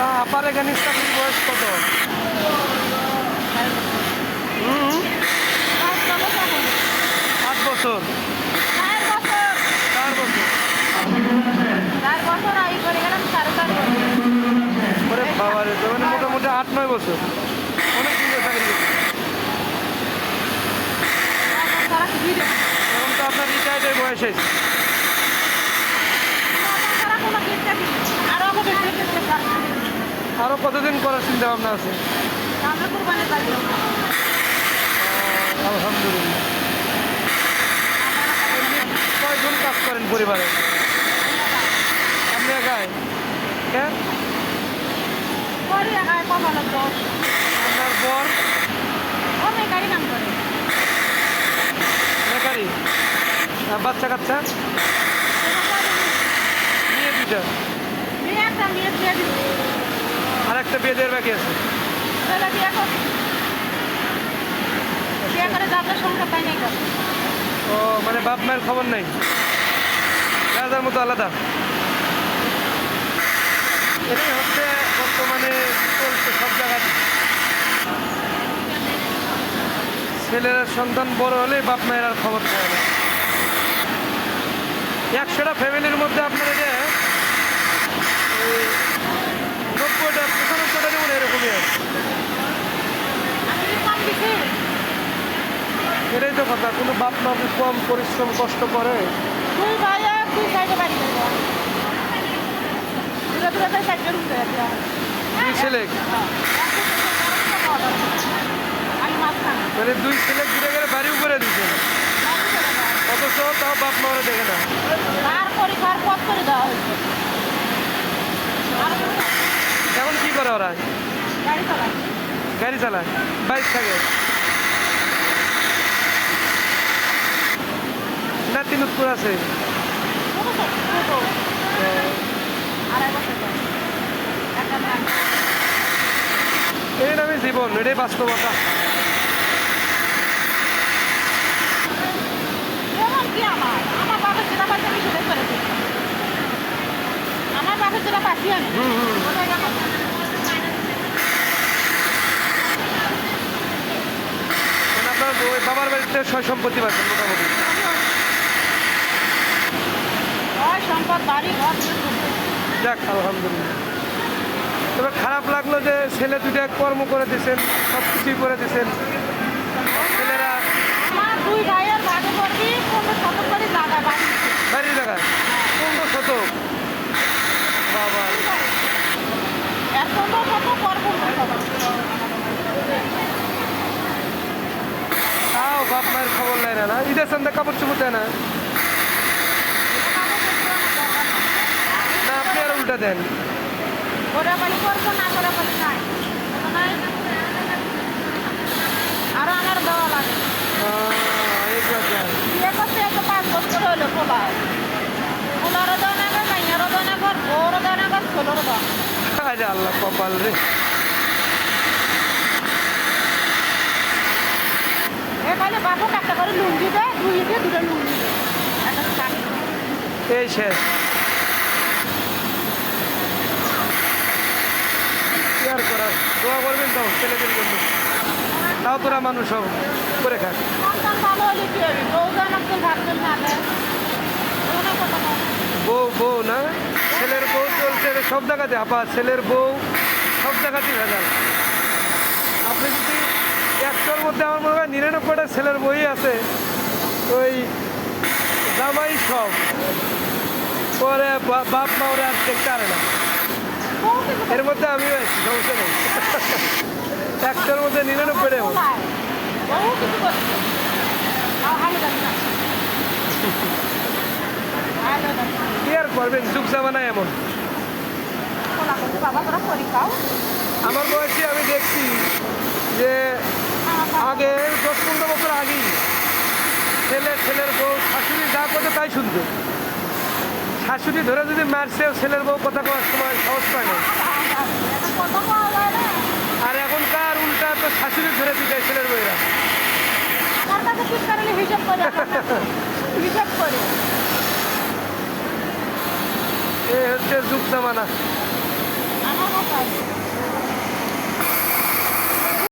আল্লাহ আপার এখানে চাকরির বয়স কত? আট বছর। চার বছর। ওরে বাবা রে তো মানে মোটামুটি আট, নয় বছর। অনেক দিন ধরে চাকরি তো আপনার রিটায়ার্ডের বয়স হয়েছে। আরও কতদিন করার চিন্তা ভাবনা আছে আলহামদুলিল্লাহ। কয়জন কাজ করেন পরিবারে? আপনি একাই? আপনার বর? বাচ্চা কাচ্চা? নিয়ে দুইটা আর একটা বিয়ে দেওয়ার বাকি আছে। ও মানে বাপ মায়ের খবর নেই। রাজার মতো আলাদা। এটাই হচ্ছে বর্তমানে চলছে সব জায়গাতে ছেলের সন্তান বড় হলে বাপ মায়ের আর খবর পায় না। একশোটা ফ্যামিলির মধ্যে আপনার যে নব্বইটা এরকমই এটাই তো কথা কোনো বাপ মা কম পরিশ্রম কষ্ট করে। দুই ছেলে? মানে দুই ছেলে ঘুরে গেলে বাড়ি উপরে দিচ্ছে অথচ তাও বাপ মা ওরা দেখে না। তার পরীক্ষার পথ করে দেওয়া হয়েছে। এখন কি করে ওরা? গাড়ি চালায়। বাইক থাকে। না তিনুতপুর আছে। এই নামে জীবন এটাই বাস্তবতা। কি আমার? আমার বাপের যেটা পাইছে আমি সেটাই করেছি। আমার বাপের যেটা পাচ্ছি আমি হুম, হুম। ওটাই আমার। মানে আপনার বাবার সয় সম্পত্তি পাচ্ছেন মোটামুটি। যাক আলহামদুলিল্লাহ। তবে খারাপ লাগল যে ছেলে দুটা কর্ম করে দিয়েছেন সব কিছুই করে দিয়েছেন। ছেলেরা বাড়ির জায়গায় পনেরো শতক বাবা এর পনেরো শতক পর পনেরো শতক তাও বাপ না ঈদের সন্ধ্যা কাপড় চুপড় না আপনি আর উল্টা দেন। আরও আমার দেওয়া লাগে বিয়ে করতে একটা পাঁচ বছর হলো পোলায় পোলারও দেওয়া না কর মাইয়ারও দেওয়া না কর বউরও দেওয়া না কর ছোলোরও দেওয়া আল্লাহ কপাল রে এখানে বাপক একটা করে লুঙ্গি দেয় দুই দিয়ে দুটো লুঙ্গি দেয় একটা শাড়ি এই শেষ। আর করার? দোয়া করবেন তো ছেলেদের জন্য তাও তোরা মানুষ করে বউ। বউ না ছেলের বউ চলছে সব জায়গাতে। আপা ছেলের বউ সব জায়গাতেই ভেজাল। আপনি যদি একশোর মধ্যে আমার মনে হয় নিরানব্বইটা ছেলের বই আছে। ওই জামাই সব। পরে বাপ মা ওরা দেখতে পারে না। এর মধ্যে আমিও আছি সমস্যা নেই। মধ্যে নিরানব্বইটা। কি আর করবেন, যুগ জামানা এমন। আমার বয়সে আমি দেখছি যে আগে দশ পনেরো বছর আগেই ছেলে ছেলের বউ শাশুড়ি যা করতে তাই শুনতো শাশুড়ি ধরে যদি মারছে ছেলের বউ কথা কওয়ার সময় সহজ পায় না। আর এখনকার উল্টা তো শাশুড়ি ধরে দিতে ছেলের বউরা এই হচ্ছে যুগ জামানা।